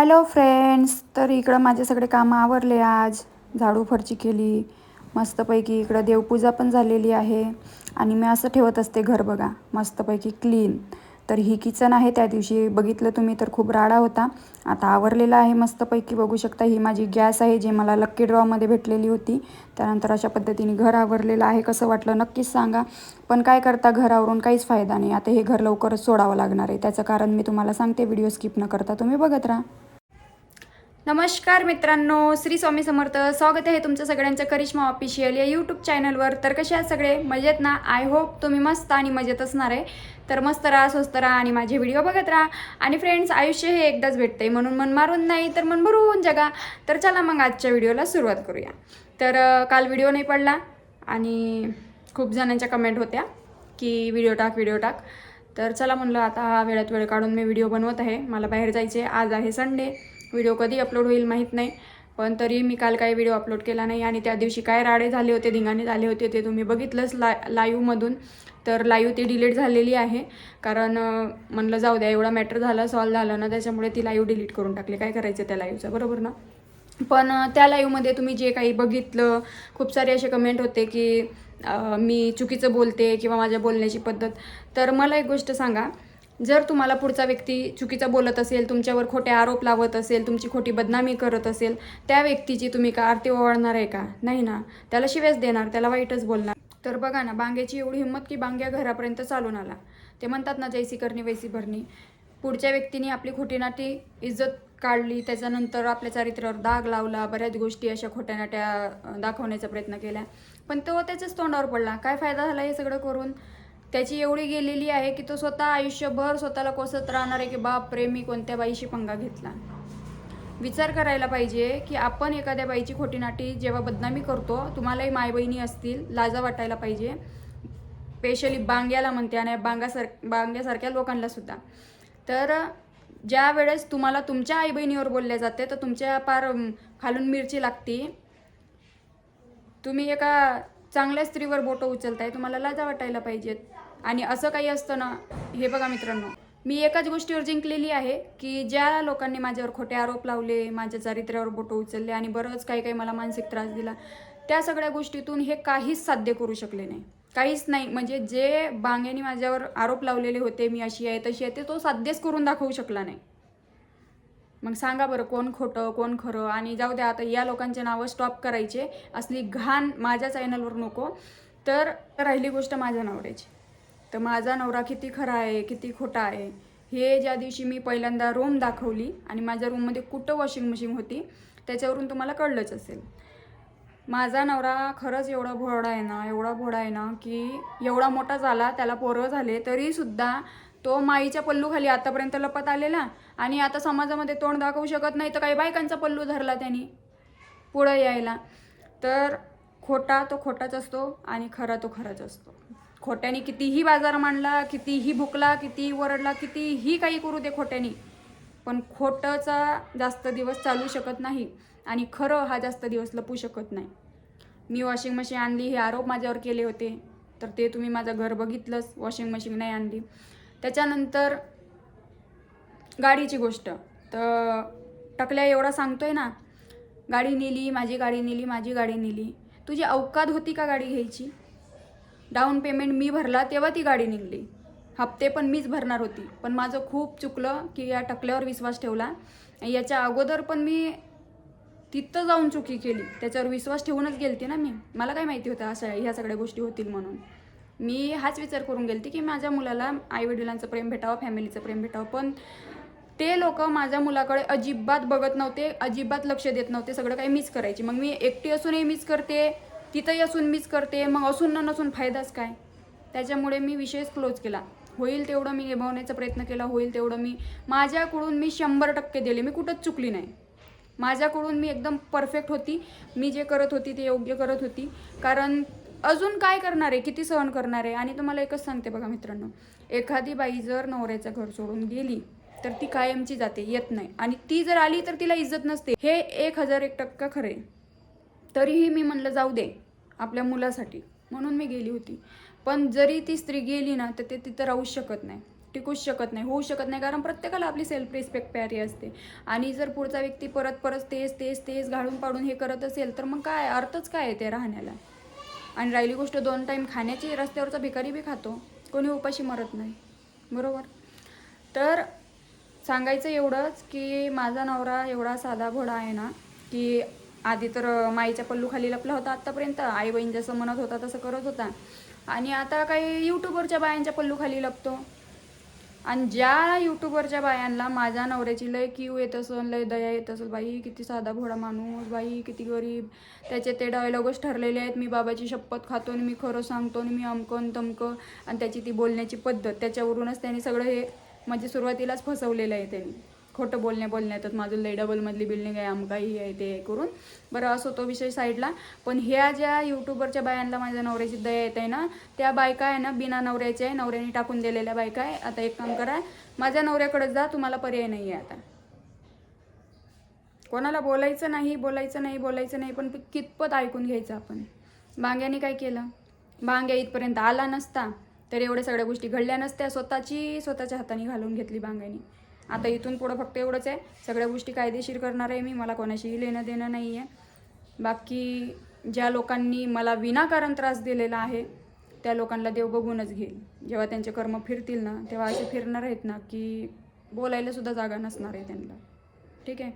Hello friends तर इकडं माझे सगळे कामं आवरले आज. झाडू फरची केली. मस्तपैकी इकडं देवपूजा पण झालेली आहे. आणि मी असं ठेवत असते घर बघा. मस्तपैकी क्लीन तर ही किचन आहे. त्या दिवशी बघितलं तुम्ही तर खूप राडा होता. आता आवरलेला आहे मस्तपैकी. बघू शकता ही माझी गॅस आहे जी मला लक्की ड्रॉमध्ये भेटलेली होती. त्यानंतर अशा पद्धतीने घर आवरलेलं आहे. कसं वाटलं नक्कीच सांगा. पण काय करता घर आवरून काहीच फायदा नाही. आता हे घर लवकरच सोडावं लागणार आहे. त्याचं कारण मी तुम्हाला सांगते. व्हिडिओ स्किप न करता तुम्ही बघत राहा. नमस्कार मित्रांनो श्री स्वामी समर्थ. स्वागत आहे तुमचं सगळ्यांचं करिश्मा ऑफिशियल या यूट्यूब चॅनलवर तर कसे आहात सगळे? मजेत ना? आय होप तुम्ही मस्त आणि मजेत असणार आहे. तर मस्त राहा स्वस्त राहा आणि माझे व्हिडिओ बघत राहा. आणि फ्रेंड्स आयुष्य हे एकदाच भेटते म्हणून मन मारून नाही तर मन भरून जगा. तर चला मग आजच्या व्हिडिओला सुरुवात करूया. तर काल व्हिडिओ नाही पडला आणि खूप जणांच्या कमेंट होत्या की व्हिडिओ टाक व्हिडिओ टाक. तर चला म्हणलं आता हा वेळात वेळ काढून मी व्हिडिओ बनवत आहे. मला बाहेर जायचे आज आहे संडे व्हिडिओ कधी अपलोड होईल माहीत नाही. पण तरी मी काल काही व्हिडिओ अपलोड केला नाही आणि त्या दिवशी काय राडे झाले होते धिंगाणे झाले होते ते तुम्ही बघितलंच ला लाईव्हमधून तर लाईव्ह ती डिलीट झालेली आहे. कारण म्हणलं जाऊ द्या एवढा मॅटर झाला सॉल्व झालं ना त्याच्यामुळे ती लाईव्ह डिलीट करून टाकली. काय करायचं त्या लाईव्हचं बरोबर ना? पण त्या लाईव्हमध्ये तुम्ही जे काही बघितलं खूप सारे असे कमेंट होते की मी चुकीचं बोलते किंवा माझ्या बोलण्याची पद्धत. तर मला एक गोष्ट सांगा. जर तुम्हाला पुढचा व्यक्ती चुकीचा बोलत असेल तुमच्यावर खोटे आरोप लावत असेल तुमची खोटी बदनामी करत असेल त्या व्यक्तीची तुम्ही का आरती ओवाळणार आहे का? नाही ना. त्याला शिवेच देणार त्याला वाईटच बोलणार. तर बघा ना बांग्याची एवढी हिंमत की बांग्या घरापर्यंत चालून आला. ते म्हणतात ना जैसी करणी वैसी भरणी. पुढच्या व्यक्तीने आपली खोटी नाटी इज्जत काढली त्याच्यानंतर आपल्या चारित्र्यावर दाग लावला बऱ्याच गोष्टी अशा खोट्या नाट्या दाखवण्याचा प्रयत्न केला. पण तो त्याच्याच तोंडावर पडला. काय फायदा झाला हे सगळं करून? त्याची एवढी गेलेली आहे की तो स्वतः आयुष्यभर स्वतःला कोसत राहणार आहे की बाप रे मी कोणत्या बाईशी पंगा घेतला? विचार करायला पाहिजे की आपण एखाद्या बाईची खोटी नाटी जेव्हा बदनामी करतो तुम्हालाही माय बहिणी असतील लाजा वाटायला पाहिजे. स्पेशली बांग्याला म्हणते आणि बांगासार बांग्यासारख्या लोकांना सुद्धा. तर ज्या वेळेस तुम्हाला तुमच्या आई बहिणीवर बोलले जाते तर तुमच्या पार खालून मिरची लागती. तुम्ही एका चांगल्या स्त्रीवर बोटं उचलताय तुम्हाला लाजा वाटायला पाहिजेत. आणि असं काही असतं ना हे बघा मित्रांनो. मी एकाच गोष्टीवर जिंकलेली आहे की ज्या लोकांनी माझ्यावर खोटे आरोप लावले माझ्या चारित्र्यावर बोटं उचलले आणि बरंच काही काही मला मानसिक त्रास दिला त्या सगळ्या गोष्टीतून हे काहीच साध्य करू शकले नाही. काहीच नाही. म्हणजे जे बांग्यानी माझ्यावर आरोप लावलेले होते मी अशी आहे तशी आहे ते तो साध्यच करून दाखवू शकला नाही. मग सांगा बरं कोण खोटं कोण खरं? आणि जाऊ द्या आता या लोकांचे नावं स्टॉप करायचे असली घाण माझ्या चॅनलवर नको तर राहिली गोष्ट माझ्या नवऱ्याची तर माझा नवरा किती खरा आहे किती खोटा आहे हे ज्या दिवशी मी पहिल्यांदा रूम दाखवली आणि माझ्या रूममध्ये कुठं वॉशिंग मशीन होती त्याच्यावरून तुम्हाला कळलंच असेल. माझा नवरा खरंच एवढा भोडा आहे ना एवढा भोडा आहे ना की एवढा मोठा झाला त्याला पोरं झाले तरीसुद्धा तो माईच्या पल्लूखाली आतापर्यंत लपत आलेला आणि आता समाजामध्ये तोंड दाखवू शकत नाही तर काही बायकांचा पल्लू धरला त्यांनी पुढं यायला. तर खोटा तो खोटाच असतो आणि खरा तो खराच असतो. खोट्याने कितीही बाजार मांडला कितीही भुकला कितीही वरडला कितीही काही करू दे खोट्याने. पण खोटंचा जास्त दिवस चालू शकत नाही आणि खरं हा जास्त दिवस लपू शकत नाही. मी वॉशिंग मशीन आणली हे आरोप माझ्यावर केले होते. तर ते तुम्ही माझं घर बघितलंच वॉशिंग मशीन नाही आणली. त्याच्यानंतर गाडीची गोष्ट. तर टकल्या एवढा सांगतोय ना गाडी नेली माझी गाडी नेली माझी गाडी नेली. तुझी अवकात होती का गाडी घ्यायची? डाऊन पेमेंट मी भरला तेव्हा ती गाडी निघली. हप्ते पण मीच भरणार होती. पण माझं खूप चुकलं की या टकल्यावर विश्वास ठेवला. याच्या अगोदर पण मी तिथं जाऊन चुकी केली. त्याच्यावर विश्वास ठेवूनच गेलती ना मी. मला काय माहिती होतं अशा ह्या सगळ्या गोष्टी होतील म्हणून. मी हाच विचार करून गेलती की माझ्या मुलाला आईवडिलांचं प्रेम भेटावं फॅमिलीचं प्रेम भेटावं. पण ते लोक माझ्या मुलाकडे अजिबात बघत नव्हते अजिबात लक्ष देत नव्हते. सगळं काही मिस करायची. मग मी एकटी असूनही मिस करते. तिथंही असून मीच करते मग असून न नसून फायदाच काय? त्याच्यामुळे मी विषयच क्लोज केला. होईल तेवढं मी निभावण्याचा प्रयत्न केला होईल तेवढं मी. माझ्याकडून मी शंभर टक्के दिले मी कुठंच चुकली नाही. माझ्याकडून मी एकदम परफेक्ट होती. मी जे करत होती ते योग्य करत होती. कारण अजून काय करणार आहे? किती सहन करणार आहे? आणि तुम्हाला एकच सांगते बघा मित्रांनो. एखादी बाई जर नवऱ्याचं घर सोडून गेली तर ती कायमची जाते येत नाही. आणि ती जर आली तर तिला इज्जत नसते. हे एक हजार एक टक्का खरे तरीही मी म्हणलं जाऊ दे आपल्या मुलासाठी. म्हणून मी गेली होती. पण जरी ती स्त्री गेली ना तर ते तिथं राहूच शकत नाही. टिकूच शकत नाही होऊ शकत नाही. कारण प्रत्येकाला आपली सेल्फ रिस्पेक्ट प्यारी असते. आणि जर पुढचा व्यक्ती परत परत तेच तेच तेच घालून पाडून हे करत असेल तर मग काय? अर्थच काय आहे ते राहण्याला? आणि राहिली गोष्ट दोन टाईम खाण्याची रस्त्यावरचा भिकारी बी खातो. कोणी उपाशी मरत नाही. बरोबर? तर सांगायचं एवढंच की माझा नवरा एवढा साधा घोडा आहे ना की आधी तर माईच्या पल्लूखाली लपला होता आत्तापर्यंत. आई बहीण जसं म्हणत होता तसं करत होता. आणि आता काही यूट्यूबवरच्या बायांच्या पल्लूखाली लपतो. आणि ज्या यूट्यूबवरच्या बायांना माझ्या नवऱ्याची लय क्यू येत असेल लय दया येत असेल बाई किती साधा भोळा माणूस बाई किती गरीब. त्याचे ते डायलॉगच ठरलेले आहेत. मी बाबाची शपथ खातो आणि मी खरं सांगतो आणि मी अमकन तमकं आणि त्याची ती बोलण्याची पद्धत. त्याच्यावरूनच त्याने सगळं हे म्हणजे सुरुवातीलाच फसवलेलं आहे त्यांनी. खोटं बोलण्या येतात. माझं लय डबलमधली बिल्डिंग आहे आमकाही आहे ते करून. बरं असो तो विषय साईडला पण ह्या ज्या यूट्यूबरच्या बायांना माझ्या नवऱ्याची दया येत आहे ना त्या बायका आहे ना बिना नवऱ्याच्या आहे. नवऱ्याने टाकून दिलेल्या बायका आहे. आता एक काम करा माझ्या नवऱ्याकडे जा तुम्हाला पर्याय नाही आहे आता. कोणाला बोलायचं नाही बोलायचं नाही बोलायचं नाही पण कितपत ऐकून घ्यायचं आपण. बांग्याने काय केलं? बांग्या इथपर्यंत आला नसता तर एवढ्या सगळ्या गोष्टी घडल्या नसत्या. स्वतःची स्वतःच्या हाताने घालून घेतली बांग्याने आता इथून पुढं फक्त एवढंच आहे. सगळ्या गोष्टी कायदेशीर करणार आहे मी. मला कोणाशीही लेणं देणं नाही आहे. बाकी ज्या लोकांनी मला विनाकारण त्रास दिलेला आहे त्या लोकांना देव बघूनच घेईल. जेव्हा त्यांचे कर्म फिरतील ना तेव्हा असे फिरणार आहेत ना की बोलायलासुद्धा जागा नसणार आहे त्यांना. ठीक आहे?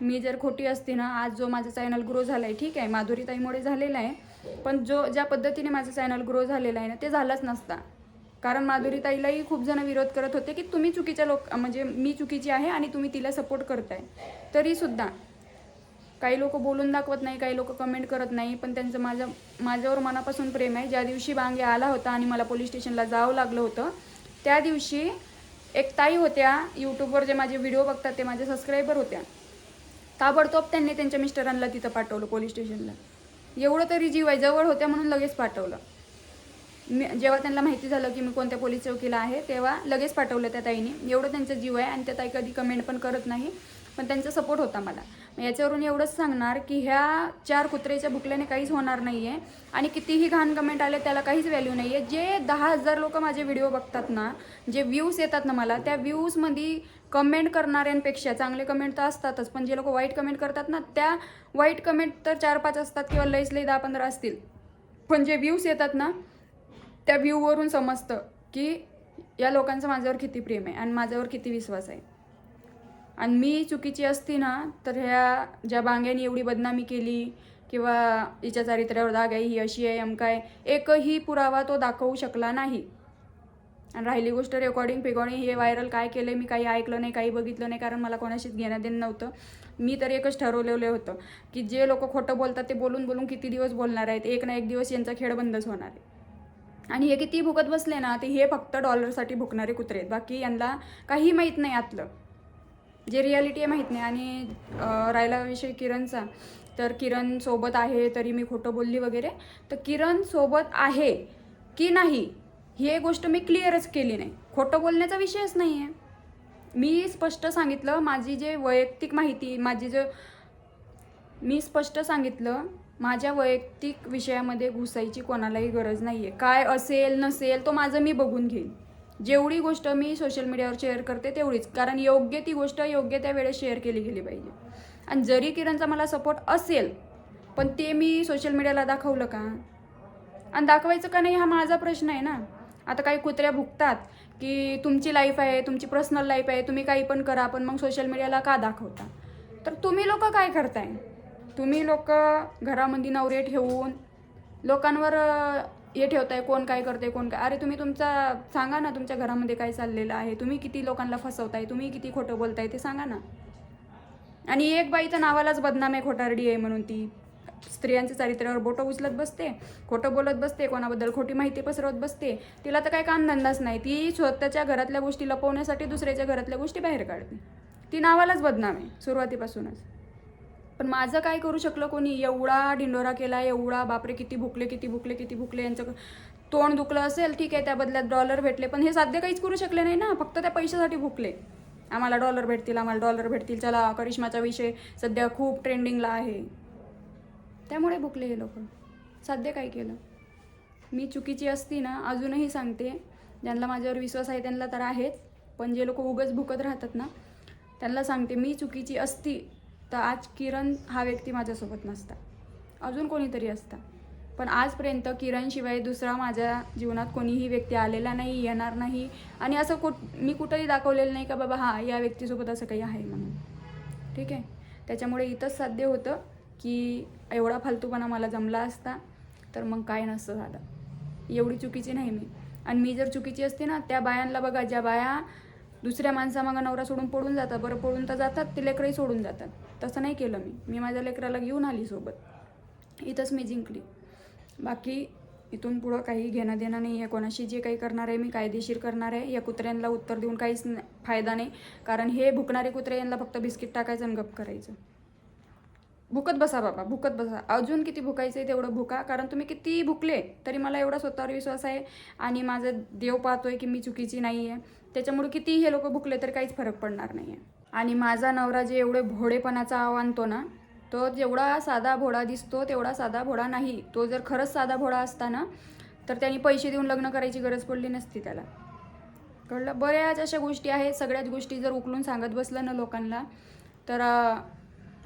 मी जर खोटी असते ना आज जो माझा चॅनल ग्रो झाला आहे ठीक आहे माधुरीताईमुळे झालेला आहे पण जो ज्या पद्धतीने माझं चॅनल ग्रो झालेला आहे ना ते झालंच नसता. कारण माधुरीताईलाही खूप जण विरोध करत होते की तुम्ही चुकीच्या लोक म्हणजे मी चुकीची आहे आणि तुम्ही तिला सपोर्ट करताय. तरीसुद्धा काही लोक बोलून दाखवत नाही काही लोक कमेंट करत नाही पण त्यांचं माझं माझ्यावर मनापासून प्रेम आहे. ज्या दिवशी बांगे आला होता आणि मला पोलीस स्टेशनला जावं लागलं होतं त्या दिवशी एक ताई होत्या यूट्यूबवर जे माझे व्हिडिओ बघतात ते माझे सबस्क्रायबर होत्या. ताबडतोब त्यांनी त्यांच्या मिस्टरांना तिथं पाठवलं पोलीस स्टेशनला एवढं तरी जीव आहे जवळ होत्या म्हणून लगेच पाठवलं. मी जेव्हा त्यांना माहिती झालं की मी कोणत्या पोलीस चौकीला आहे तेव्हा लगेच पाठवलं त्या ताईने. एवढं त्यांचा जीव आहे आणि त्या ताई कधी कमेंट पण करत नाही पण त्यांचा सपोर्ट होता मला. मग याच्यावरून एवढंच सांगणार की ह्या चार कुत्रेच्या भुकल्याने काहीच होणार नाही आहे आणि कितीही घाण कमेंट आले त्याला काहीच व्हॅल्यू नाही आहे जे दहा हजार लोक माझे व्हिडिओ बघतात ना जे व्ह्यूज येतात ना मला त्या व्ह्यूजमध्ये कमेंट करणाऱ्यांपेक्षा चांगले कमेंट तर असतातच पण जे लोक वाईट कमेंट करतात ना त्या वाईट कमेंट तर चार पाच असतात किंवा लईच लई दहा पंधरा असतील. पण जे व्ह्यूज येतात ना त्या व्ह्यूवरून समजतं की या लोकांचं माझ्यावर किती प्रेम आहे आणि माझ्यावर किती विश्वास आहे. आणि मी चुकीची असती ना तर ह्या ज्या बांग्यांनी एवढी बदनामी केली किंवा हिच्या चारित्र्यावर दाग आहे ही अशी आहे अमकाय एकही पुरावा तो दाखवू शकला नाही. आणि राहिली गोष्ट रेकॉर्डिंग फेकॉर्डिंग हे व्हायरल काय केलं मी काही ऐकलं नाही काही बघितलं नाही कारण मला कोणाशीच घेणं देणं नव्हतं. मी तर एकच ठरवलेलं होतं की जे लोक खोटं बोलतात ते बोलून बोलून किती दिवस बोलणार आहेत एक ना एक दिवस यांचा खेळ बंदच होणार आहे. आणि हे किती भुकत बसले ना ते हे फक्त डॉलरसाठी भुकणारे कुत्रे आहेत. बाकी यांना काही माहीत नाही आतलं. जे रियालिटी आहे माहीत नाही. आणि राहिला विषय किरणचा. तर किरण सोबत आहे तरी मी खोटं बोलली वगैरे. तर किरण सोबत आहे की नाही ही गोष्ट मी क्लिअरच केली नाही. खोटं बोलण्याचा विषयच नाही आहे मी स्पष्ट सांगितलं माझी जे वैयक्तिक माहिती माझी जे मी स्पष्ट सांगितलं माझ्या वैयक्तिक विषयामध्ये घुसायची कोणालाही गरज नाही आहे काय असेल नसेल तो माझं मी बघून घेईन. जेवढी गोष्ट मी सोशल मीडियावर शेअर करते तेवढीच. कारण योग्य ती गोष्ट योग्य त्या वेळेस शेअर केली गेली पाहिजे. आणि जरी किरणचा मला सपोर्ट असेल पण ते मी सोशल मीडियाला दाखवलं का? आणि दाखवायचं का नाही हा माझा प्रश्न आहे ना? आता काही कुत्र्या भुकतात की तुमची लाईफ आहे तुमची पर्सनल लाईफ आहे तुम्ही काही पण करा पण मग सोशल मीडियाला का दाखवता? तर तुम्ही लोक काय करताय? तुम्ही लोक घरामध्ये नवरे ठेवून लोकांवर हे ठेवताय कोण काय करते कोण काय? अरे तुम्ही तुमचा सांगा ना तुमच्या घरामध्ये काय चाललेलं आहे. तुम्ही किती लोकांना फसवताय तुम्ही किती खोटं बोलताय ते सांगा ना. आणि एक बाईचं नावालाच बदनाम आहे खोटारडी आहे म्हणून ती. स्त्रियांच्या चारित्र्यावर बोटं उचलत बसते खोटं बोलत बसते कोणाबद्दल खोटी माहिती पसरवत बसते. तिला तर काही कामधंदाच नाही. ती स्वतःच्या घरातल्या गोष्टी लपवण्यासाठी दुसऱ्याच्या घरातल्या गोष्टी बाहेर काढते. ती नावालाच बदनाम आहे सुरुवातीपासूनच. पण माझं काय करू शकलं कोणी? एवढा डिंडोरा केला एवढा बापरे किती भुकले किती भुकले किती भुकले यांचं तोंड दुखलं असेल ठीक आहे त्या बदल्यात डॉलर भेटले. पण हे साध्य काहीच करू शकले नाही ना फक्त त्या पैशासाठी भुकले. आम्हाला डॉलर भेटतील आम्हाला डॉलर भेटतील. चला करिश्माचा विषय सध्या खूप ट्रेंडिंगला आहे. त्यामुळे भुकले हे लोक. साध्य काय केलं? मी चुकीची असती ना अजूनही सांगते. ज्यांना माझ्यावर विश्वास आहे त्यांना तर आहेच. पण जे लोक उगच भुकत राहतात ना त्यांना सांगते मी चुकीची असती तर आज किरण हा व्यक्ती माझ्यासोबत नसता. अजून कोणीतरी असता. पण आजपर्यंत किरणशिवाय दुसरा माझ्या जीवनात कोणीही व्यक्ती आलेला नाही येणार नाही. आणि असं कुठ मी कुठंही दाखवलेलं नाही का बाबा हां या व्यक्तीसोबत असं काही आहे म्हणून. ठीक आहे? त्याच्यामुळे इथंच साध्य होतं की एवढा फालतूपणा मला जमला असता तर मग काय नसतं झालं. एवढी चुकीची नाही मी. आणि मी जर चुकीची असते ना त्या बायांना बघा ज्या बाया दुसऱ्या माणसामागं नवरा सोडून पडून जातात बरं पडून तर जातात ते लेकरही सोडून जातात. तसं नाही केलं मी. मी माझ्या लेकराला घेऊन आली सोबत. इथंच मी जिंकली. बाकी इथून पुढं काही घेणं देणं नाही आहे. कोणाशी जे काही करणार आहे मी कायदेशीर करणार आहे. या कुत्र्यांना उत्तर देऊन काहीच फायदा नाही. कारण हे भुकणारे कुत्रे यांना फक्त बिस्किट टाकायचं आणि गप करायचं. भुकत बसा बाबा भुकत बसा. अजून किती भुकायचं आहे तेवढं भुका. कारण तुम्ही किती भुकले तरी मला एवढा स्वतःवर विश्वास आहे. आणि माझा देव पाहतोय की मी चुकीची नाही आहे त्याच्यामुळे कितीही हे लोक भुकले तर काहीच फरक पडणार नाही आहे आणि माझा नवरा जे एवढे भोडेपणाचा आव आणतो ना तो जेवढा साधा भोळा दिसतो तेवढा साधा भोळा नाही. तो जर खरंच साधा भोळा असता ना तर त्यांनी पैसे देऊन लग्न करायची गरज पडली नसती त्याला. कळलं? बऱ्याच अशा गोष्टी आहेत. सगळ्याच गोष्टी जर उकलून सांगत बसलं ना लोकांना तर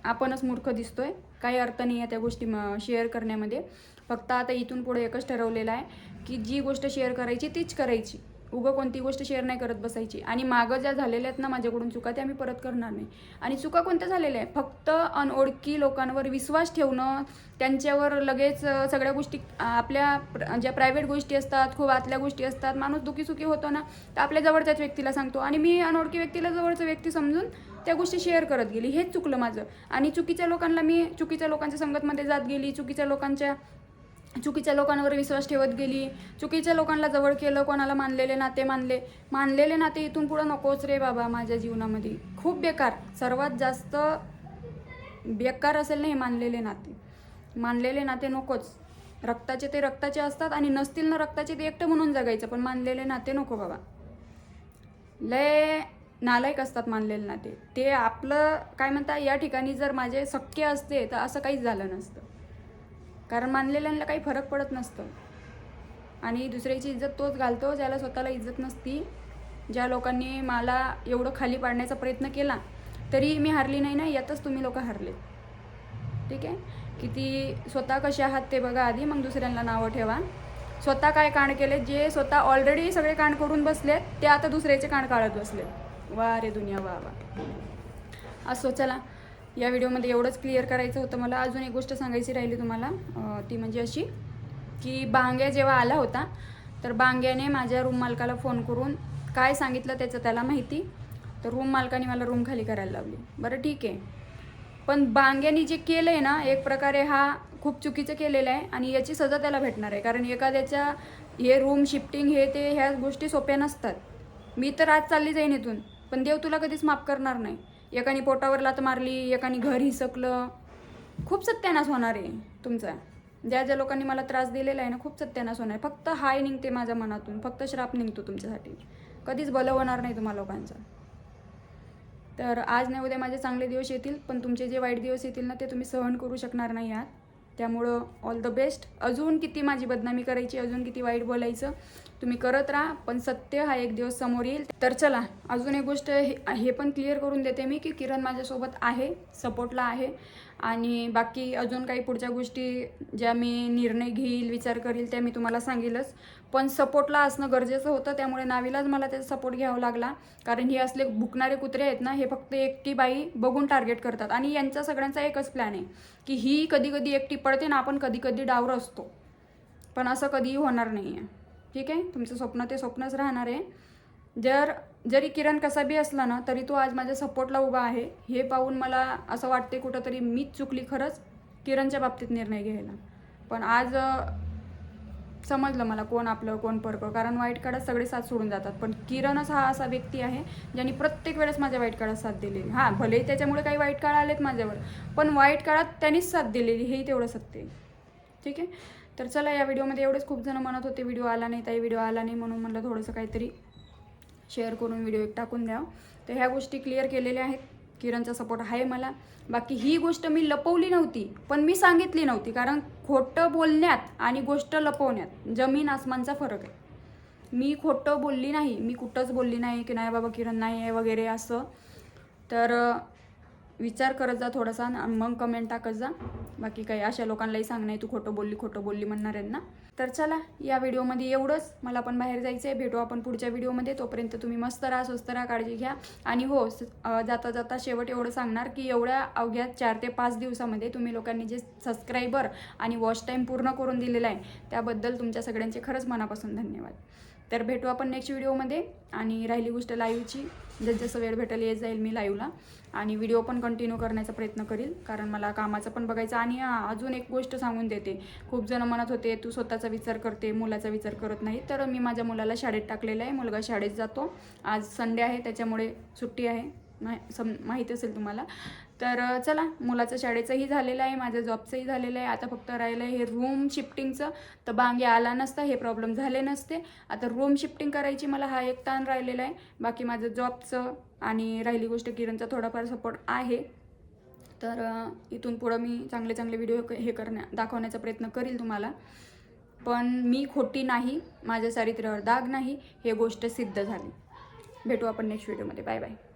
आपणच मूर्ख दिसतो आहे काही अर्थ नाही आहे त्या गोष्टी शेअर करण्यामध्ये. फक्त आता इथून पुढे एकच ठरवलेलं आहे की जी गोष्ट शेअर करायची तीच करायची. उगं कोणती गोष्ट शेअर नाही करत बसायची. आणि मागं ज्या झालेल्या आहेत ना माझ्याकडून चुका त्या मी परत करणार नाही. आणि चुका कोणत्या झालेल्या आहे फक्त अनओळखी लोकांवर विश्वास ठेवणं त्यांच्यावर लगेच सगळ्या गोष्टी आपल्या प्र- ज्या प्रायव्हेट गोष्टी असतात खूप आतल्या गोष्टी असतात माणूस दुखीसुखी होतो ना तर आपल्या जवळच्याच व्यक्तीला सांगतो. आणि मी अनोळखी व्यक्तीला जवळचं व्यक्ती समजून त्या गोष्टी शेअर करत गेली. हेच चुकलं माझं. आणि चुकीच्या लोकांना मी चुकीच्या लोकांच्या संगतमध्ये जात गेली चुकीच्या लोकांच्या चुकीच्या लोकांवर विश्वास ठेवत गेली. चुकीच्या लोकांना जवळ केलं कोणाला मानलेले नाते मानले. मानलेले नाते इथून पुढं नकोच रे बाबा माझ्या जीवनामध्ये. खूप बेकार. सर्वात जास्त बेकार असेल ना हे मानलेले नाते. मानलेले नाते नकोच. रक्ताचे ते रक्ताचे असतात आणि नसतील ना रक्ताचे ते एकटं म्हणून जगायचं पण मानलेले नाते नको बाबा. लय नालायक असतात मानलेले नाते. ते आपलं काय म्हणता या ठिकाणी जर माझे शक्य असते तर असं काहीच झालं नसतं. कारण मानलेल्यांना काही फरक पडत नसतं. आणि दुसऱ्याची इज्जत तोच घालतो ज्याला स्वतःला इज्जत नसती ज्या लोकांनी मला एवढं खाली पाडण्याचा प्रयत्न केला तरी मी हारली नाही ना यातच तुम्ही लोक हारले. ठीक आहे? किती स्वतः कसे आहात ते बघा आधी मग दुसऱ्यांना नावं ठेवा. स्वतः काय कांड केले जे स्वतः ऑलरेडी सगळे कांड करून बसले ते आता दुसऱ्याचे कांड काढत बसले वा रे दुनिया वा वा. असो चला. या व्हिडिओमध्ये एवढंच क्लिअर करायचं होतं. मला अजून एक गोष्ट सांगायची राहिली तुम्हाला. ती म्हणजे अशी की बांग्या जेव्हा आला होता तर बांग्याने माझ्या रूम मालकाला फोन करून काय सांगितलं त्याचं त्याला माहिती. तर रूम मालकाने मला रूम खाली करायला लावली. बरं ठीक आहे. पण बांग्यानी जे केलं आहे ना एक प्रकारे हा खूप चुकीचं केलेलं आहे आणि याची सजा त्याला भेटणार आहे. कारण एखाद्याच्या हे रूम शिफ्टिंग हे ते ह्या गोष्टी सोप्या नसतात. मी तर आज चालली जाईन इथून. पण देव तुला कधीच माफ करणार नाही. एकाने पोटावर लात मारली एकाने घर हिसकलं. खूप सत्यानाश होणार आहे तुमचा. ज्या ज्या लोकांनी मला त्रास दिलेला आहे ना खूप सत्यानाश होणार आहे. फक्त हाय निघते माझ्या मनातून फक्त श्राप निघतो तुमच्यासाठी. कधीच भलं होणार नाही तुम्हा लोकांचं. तर आज नाही उद्या माझे चांगले दिवस येतील पण तुमचे जे वाईट दिवस येतील ना ते तुम्ही सहन करू शकणार नाही आहात. त्यामुळं ऑल द बेस्ट अजून किती माझी बदनामी करायची अजून किती वाईट बोलायचं तुम्ही करत राहा पण सत्य हा एक दिवस समोर येईल. तर चला अजून एक गोष्ट हे हे पण क्लिअर करून देते मी की किरण माझ्यासोबत आहे सपोर्टला आहे. आणि बाकी अजून काही पुढच्या गोष्टी ज्या मी निर्णय घेईल विचार करील त्या मी तुम्हाला सांगेलच. पण सपोर्टला असणं गरजेचं होतं त्यामुळे नावीलाच मला त्याचा सपोर्ट घ्यावा लागला. कारण हे असले भुकणारे कुत्रे आहेत ना हे फक्त एकटी बाई बघून टार्गेट करतात. आणि यांचा सगळ्यांचा एकच प्लॅन आहे की ही कधी कधी एकटी पडते ना आपण कधी कधी डावर असतो. पण असं कधीही होणार नाही आहे ठीक आहे? तुमचं स्वप्न ते स्वप्नच राहणार आहे. जर जरी किरण कसा बी असला ना तरी तो आज माझ्या सपोर्टला उभा आहे. हे पाहून मला असं वाटते कुठंतरी मीच चुकली खरंच किरणच्या बाबतीत निर्णय घ्यायला. पण आज समजलं मला कोण आपलं कोण परकं. कारण वाईट काळात सगळे साथ सोडून जातात. पण किरणच हा असा व्यक्ती आहे ज्यांनी प्रत्येक वेळेस माझ्या वाईट काळात साथ दिलेली. हां भलेही त्याच्यामुळे काही वाईट काळ आलेत माझ्यावर पण वाईट काळात त्यांनीच साथ दिलेली हेही तेवढं सत्य ठीक आहे? तर चला या व्हिडिओमध्ये एवढेच. खूप जण म्हणत होते व्हिडिओ आला नाही ताई व्हिडिओ आला नाही म्हणून म्हटलं थोडंसं काहीतरी शेअर करून व्हिडिओ एक टाकून द्या तर ह्या गोष्टी क्लिअर केलेल्या आहेत. किरणचा सपोर्ट आहे मला. बाकी ही गोष्ट मी लपवली नव्हती पण मी सांगितली नव्हती कारण खोटं बोलण्यात आणि गोष्ट लपवण्यात जमीन आसमानचा फरक आहे. मी खोटं बोलली नाही मी कुठंच बोलली नाही की नाही बाबा किरण नाही आहे वगैरे असं. तर विचार करत जा थोडासा आणि मग कमेंट टाकत जा. बाकी काही अशा लोकांनाही सांग नाही तू खोटं बोलली खोटं बोलली म्हणणाऱ्यांना तर चला या व्हिडिओमध्ये एवढंच. मला पण बाहेर जायचं आहे भेटू आपण पुढच्या व्हिडिओमध्ये. तोपर्यंत तुम्ही मस्त राहा स्वस्त राहा काळजी घ्या. आणि हो स- जाता जाता शेवट एवढं सांगणार की एवढ्या अवघ्या चार ते पाच दिवसामध्ये तुम्ही लोकांनी जे सबस्क्रायबर आणि वॉच टाईम पूर्ण करून दिलेला आहे त्याबद्दल तुमच्या सगळ्यांचे खरंच मनापासून धन्यवाद. तर भेटू आपण नेक्स्ट व्हिडिओमध्ये आणि राहिली गोष्ट लाईव्हची जसं वेळ भेटेल येत जाईल मी लाईव्हला आणि व्हिडिओ पण कंटिन्यू करण्याचा प्रयत्न करील. कारण मला कामाचं पण बघायचं आणि अजून एक गोष्ट सांगून देते. खूप जण म्हणत होते तू स्वतःचा विचार करते मुलाचा विचार करत नाही. तर मी माझ्या मुलाला शाळेत टाकलेलं आहे. मुलगा शाळेत जातो. आज संडे आहे त्याच्यामुळे सुट्टी आहे. नाही सम माहिती असेल तुम्हाला. तर चला मुलाचं शाळेचंही झालेलं आहे माझं जॉबचंही झालेलं आहे. आता फक्त राहिलं आहे हे रूम शिफ्टिंगचं तर बांगे आला नसता हे प्रॉब्लेम झाले नसते. आता रूम शिफ्टिंग करायची मला हा एक ताण राहिलेला आहे. बाकी माझं जॉबचं आणि राहिली गोष्ट किरणचा थोडाफार सपोर्ट आहे. तर इथून पुढं मी चांगले चांगले व्हिडिओ हे करण्या दाखवण्याचा प्रयत्न करील तुम्हाला. पण मी खोटी नाही माझ्या चारित्र्यावर दाग नाही हे गोष्ट सिद्ध झाली. भेटू आपण नेक्स्ट व्हिडिओमध्ये बाय बाय